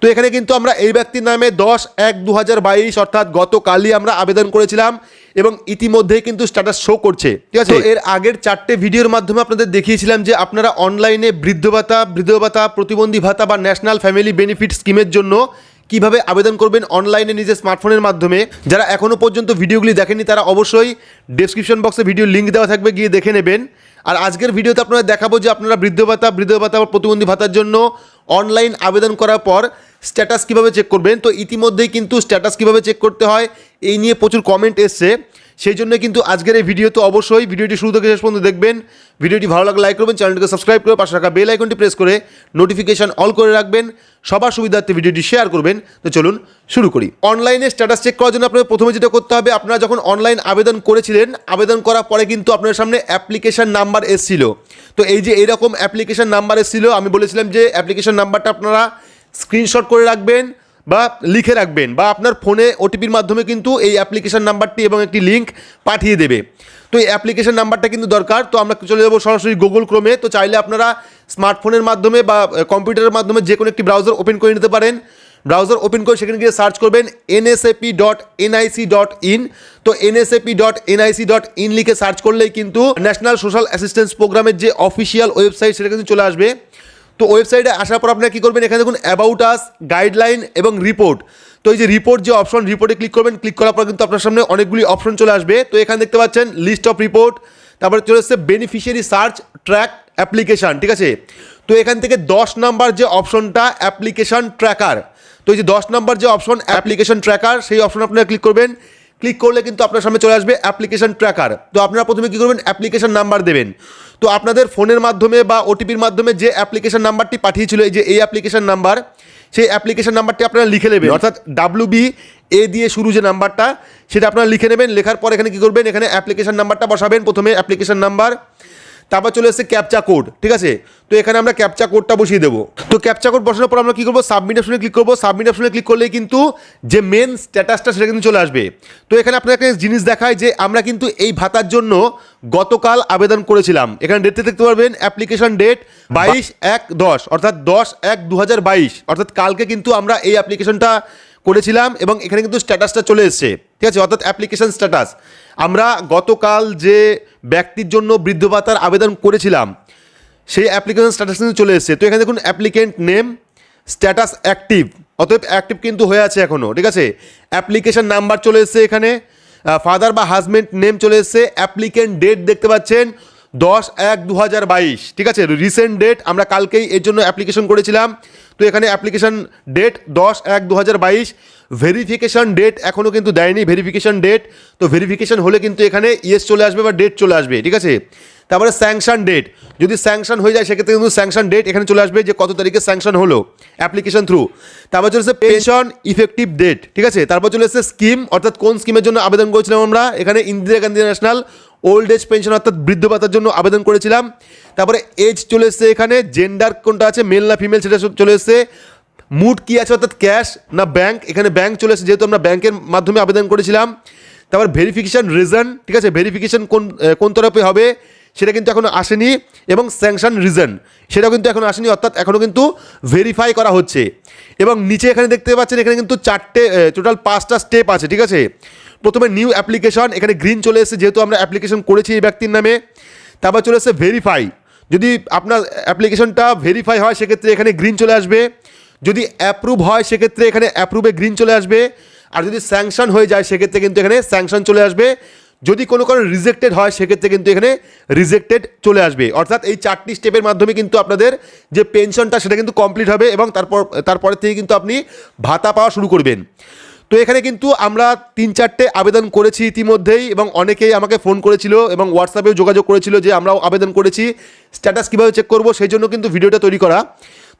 তো এখানে কিন্তু আমরা এই ব্যক্তির নামে দশ এক দু হাজার বাইশ অর্থাৎ গতকালই আমরা আবেদন করেছিলাম এবং ইতিমধ্যেই কিন্তু স্ট্যাটাস শো করছে। ঠিক আছে। এর আগের চারটে ভিডিওর মাধ্যমে আপনাদের দেখিয়েছিলাম যে আপনারা অনলাইনে বৃদ্ধ ভাতা বৃদ্ধ ভাতা প্রতিবন্ধী ভাতা বা ন্যাশনাল ফ্যামিলি বেনিফিট স্কিমের জন্য কীভাবে আবেদন করবেন অনলাইনে নিজের স্মার্টফোনের মাধ্যমে। যারা এখনও পর্যন্ত ভিডিওগুলি দেখেনি তারা অবশ্যই ডেসক্রিপশন বক্সে ভিডিও লিঙ্ক দেওয়া থাকবে গিয়ে দেখে নেবেন। আর আজকের ভিডিওতে আপনারা দেখাবো যে আপনারা বৃদ্ধ ভাতা বৃদ্ধ ভাতা বা প্রতিবন্ধী ভাতার জন্য অনলাইন আবেদন করার পর স্ট্যাটাস কীভাবে চেক করবেন? তো ইতিমধ্যেই কিন্তু স্ট্যাটাস কীভাবে চেক করতে হয়? এই নিয়ে প্রচুর কমেন্ট এসছে। সেই জন্য কিন্তু আজকের এই ভিডিও তো অবশ্যই ভিডিওটি শুরু থেকে শেষ পর্যন্ত দেখবেন। ভিডিওটি ভালো লাগলে লাইক করবেন চ্যানেলটিকে সাবস্ক্রাইব করে পাশে রাখা বেল আইকনটি প্রেস করে নোটিফিকেশন অল করে রাখবেন। সবার সুবিধার্থে ভিডিওটি শেয়ার করবেন। তো চলুন শুরু করি। অনলাইনে স্ট্যাটাস চেক করার জন্য আপনাদের প্রথমে যেটা করতে হবে, আপনারা যখন অনলাইন আবেদন করেছিলেন, আবেদন করার পরে কিন্তু আপনার সামনে অ্যাপ্লিকেশান নাম্বার এসেছিল। তো এই যে এইরকম অ্যাপ্লিকেশান নাম্বার এসেছিল, আমি বলেছিলাম যে অ্যাপ্লিকেশান নাম্বারটা আপনারা স্ক্রিনশট করে রাখবেন। বা লিখে রাখবেন বা আপনার ফোনে ওটিপির মাধ্যমে কিন্তু এই অ্যাপ্লিকেশন নাম্বারটি এবং একটি লিঙ্ক পাঠিয়ে দেবে। তো এই অ্যাপ্লিকেশন নাম্বারটা কিন্তু দরকার। তো আমরা চলে যাব সরাসরি গুগল ক্রোমে তো চাইলে আপনারা স্মার্টফোনের মাধ্যমে বা কম্পিউটারের মাধ্যমে যে কোনো একটি ব্রাউজার ওপেন করে নিতে পারেন। ব্রাউজার ওপেন করে সেখানে গিয়ে সার্চ করবেন NSAP dot NIC dot in তো NSAP dot NIC dot in লিখে সার্চ করলেই কিন্তু ন্যাশনাল সোশ্যাল অ্যাসিস্ট্যান্স প্রোগ্রামের যে অফিসিয়াল ওয়েবসাইট সেটা কিন্তু চলে আসবে। তো ওয়েবসাইটে আসার পর আপনারা কী করবেন? এখানে দেখুন অ্যাবাউট আস গাইডলাইন এবং রিপোর্ট তো এই যে রিপোর্ট যে অপশন রিপোর্টে ক্লিক করবেন ক্লিক করার পর কিন্তু আপনার সামনে অনেকগুলি অপশন চলে আসবে। তো এখানে দেখতে পাচ্ছেন লিস্ট অফ রিপোর্ট তারপরে চলে এসছে বেনিফিশিয়ারি সার্চ ট্র্যাক অ্যাপ্লিকেশান ঠিক আছে? তো এখান থেকে দশ নাম্বার যে অপশনটা অ্যাপ্লিকেশান ট্র্যাকার তো এই যে দশ নাম্বার যে অপশন অ্যাপ্লিকেশন ট্র্যাকার সেই অপশন আপনারা ক্লিক করবেন। ক্লিক করলে কিন্তু আপনার সামনে চলে আসবে অ্যাপ্লিকেশান ট্র্যাকার। তো আপনারা প্রথমে কী করবেন? অ্যাপ্লিকেশান নাম্বার দেবেন। তো আপনাদের ফোনের মাধ্যমে বা ওটিপির মাধ্যমে যে অ্যাপ্লিকেশন নাম্বারটি পাঠিয়েছিল, এই যে এই অ্যাপ্লিকেশান নাম্বার, সেই অ্যাপ্লিকেশন নাম্বারটি আপনারা লিখে নেবেন। অর্থাৎ ডাব্লু বি এ দিয়ে শুরু যে নাম্বারটা, সেটা আপনারা লিখে নেবেন। লেখার পর এখানে কী করবেন? এখানে অ্যাপ্লিকেশন নাম্বারটা বসাবেন। প্রথমে অ্যাপ্লিকেশান নাম্বার তারপর চলে এসেছে ক্যাপচা কোড ঠিক আছে? তো এখানে আমরা ক্যাপচা কোডটা বসিয়ে দেবো। তো ক্যাপচা কোড বসানোর পর আমরা কী করব? সাবমিট অপশনে ক্লিক করব। সাবমিট অপশনে ক্লিক করলেই কিন্তু যে মেন স্ট্যাটাসটা সেটা কিন্তু চলে আসবে। তো এখানে আপনাকে জিনিস দেখায় যে আমরা কিন্তু এই ভাতার জন্য গতকাল আবেদন করেছিলাম। এখানে ডেটে দেখতে পারবেন অ্যাপ্লিকেশন ডেট বাইশ এক দশ, অর্থাৎ দশ এক দু অর্থাৎ কালকে কিন্তু আমরা এই অ্যাপ্লিকেশনটা করেছিলাম এবং এখানে কিন্তু স্ট্যাটাসটা চলে এসছে। ঠিক আছে? অর্থাৎ অ্যাপ্লিকেশন স্ট্যাটাস আমরা গতকাল যে ব্যক্তির জন্য বৃদ্ধ ভাতার আবেদন করেছিলাম, সেই অ্যাপ্লিকেশন স্ট্যাটাস কিন্তু চলে এসছে। তো এখানে দেখুন অ্যাপ্লিকেন্ট নেম স্ট্যাটাস অ্যাক্টিভ অতএব অ্যাক্টিভ কিন্তু হয়ে আছে এখনও ঠিক আছে? অ্যাপ্লিকেশন নাম্বার চলে এসছে এখানে। ফাদার বা হাজব্যান্ড নেম চলে এসছে। অ্যাপ্লিকেন্ট ডেট দেখতে পাচ্ছেন। দশ এক দু হাজার বাইশ। ঠিক আছে? রিসেন্ট ডেট আমরা কালকেই এর জন্য অ্যাপ্লিকেশন করেছিলাম। তো এখানে অ্যাপ্লিকেশন ডেট দশ এক দু হাজার বাইশ। ভেরিফিকেশন ডেট এখনও কিন্তু দেয়নি ভেরিফিকেশন ডেট তো ভেরিফিকেশান হলে কিন্তু এখানে ইয়েস চলে আসবে বা ডেট চলে আসবে, ঠিক আছে? তারপরে স্যাংশন ডেট যদি স্যাংশন হয়ে যায়, সেক্ষেত্রে কিন্তু স্যাংশন ডেট এখানে চলে আসবে যে কত তারিখে স্যাংশন হলো অ্যাপ্লিকেশন থ্রু তারপর চলে এসেছে পেনশন ইফেক্টিভ ডেট ঠিক আছে? তারপর চলে এসেছে স্কিম অর্থাৎ কোন স্কিমের জন্য আবেদন করেছিলাম আমরা? এখানে Indira Gandhi national old age pension অর্থাৎ বৃদ্ধ ভাতার জন্য আবেদন করেছিলাম। তারপরে এজ চলে এসছে এখানে জেন্ডার কোনটা আছে মেল না ফিমেল সেটা সব চলে এসছে। মুড কী আছে অর্থাৎ ক্যাশ না ব্যাঙ্ক এখানে ব্যাঙ্ক চলে এসেছে যেহেতু আমরা ব্যাংকের মাধ্যমে আবেদন করেছিলাম। তারপর ভেরিফিকেশান রিজন ঠিক আছে? ভেরিফিকেশান কোন কোন তরফে হবে? সেটা কিন্তু এখনও আসেনি, এবং স্যাংশন রিজন সেটাও কিন্তু এখনও আসেনি, অর্থাৎ এখনও কিন্তু ভেরিফাই করা হচ্ছে। এবং নিচে এখানে দেখতে পাচ্ছেন, এখানে কিন্তু চারটে টোটাল পাঁচটা স্টেপ আছে, ঠিক আছে? প্রথমে নিউ অ্যাপ্লিকেশন এখানে গ্রিন চলে এসেছে, যেহেতু আমরা অ্যাপ্লিকেশন করেছি এই ব্যক্তির নামে। তারপর চলে এসেছে ভেরিফাই যদি আপনার অ্যাপ্লিকেশনটা ভেরিফাই হয়, সেক্ষেত্রে এখানে গ্রিন চলে আসবে। যদি অ্যাপ্রুভ হয়, সেক্ষেত্রে এখানে অ্যাপ্রুভে গ্রিন চলে আসবে। আর যদি স্যাংশন হয়ে যায়, সেক্ষেত্রে কিন্তু এখানে স্যাংশন চলে আসবে। যদি কোনো কারণে রিজেক্টেড হয়, সেক্ষেত্রে কিন্তু এখানে রিজেক্টেড চলে আসবে। অর্থাৎ এই চারটি স্টেপের মাধ্যমে কিন্তু আপনাদের যে পেনশনটা সেটা কিন্তু কমপ্লিট হবে এবং তারপর, তারপরের থেকে কিন্তু আপনি ভাতা পাওয়া শুরু করবেন। তো এখানে কিন্তু আমরা তিন চারটে আবেদন করেছি ইতিমধ্যেই এবং অনেকেই আমাকে ফোন করেছিল এবং হোয়াটসঅ্যাপেও যোগাযোগ করেছিল যে আমরাও আবেদন করেছি। স্ট্যাটাস কীভাবে চেক করব সেই জন্য কিন্তু ভিডিওটা তৈরি করা।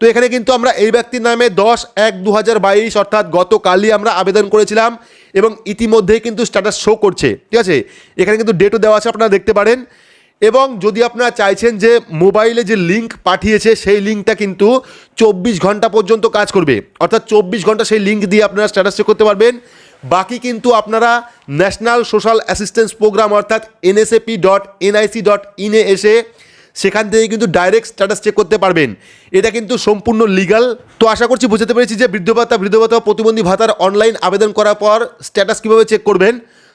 তো এখানে কিন্তু আমরা এই ব্যক্তির নামে দশ এক দু হাজার অর্থাৎ গতকালই আমরা আবেদন করেছিলাম এবং ইতিমধ্যেই কিন্তু স্ট্যাটাস শো করছে। ঠিক আছে? এখানে কিন্তু ডেটও দেওয়া আছে, আপনারা দেখতে পারেন। এবং যদি আপনারা চাইছেন যে মোবাইলে যে লিঙ্ক পাঠিয়েছে, সেই লিঙ্কটা কিন্তু চব্বিশ ঘণ্টা পর্যন্ত কাজ করবে। অর্থাৎ চব্বিশ ঘণ্টা সেই লিঙ্ক দিয়ে আপনারা স্ট্যাটাস চেক করতে পারবেন। বাকি কিন্তু আপনারা ন্যাশনাল সোশ্যাল অ্যাসিস্ট্যান্স প্রোগ্রাম অর্থাৎ এনএসএপি ডট এনআইসি ডট ইনে এসে সেখান থেকে কিন্তু ডাইরেক্ট স্ট্যাটাস চেক করতে পারবেন। এটা কিন্তু সম্পূর্ণ লিগাল তো আশা করছি বুঝতে পেরেছি যে বৃদ্ধ ভাতা বৃদ্ধ ভাতা প্রতিবন্ধী ভাতার অনলাইন আবেদন করার পর স্ট্যাটাস কীভাবে চেক করবেন।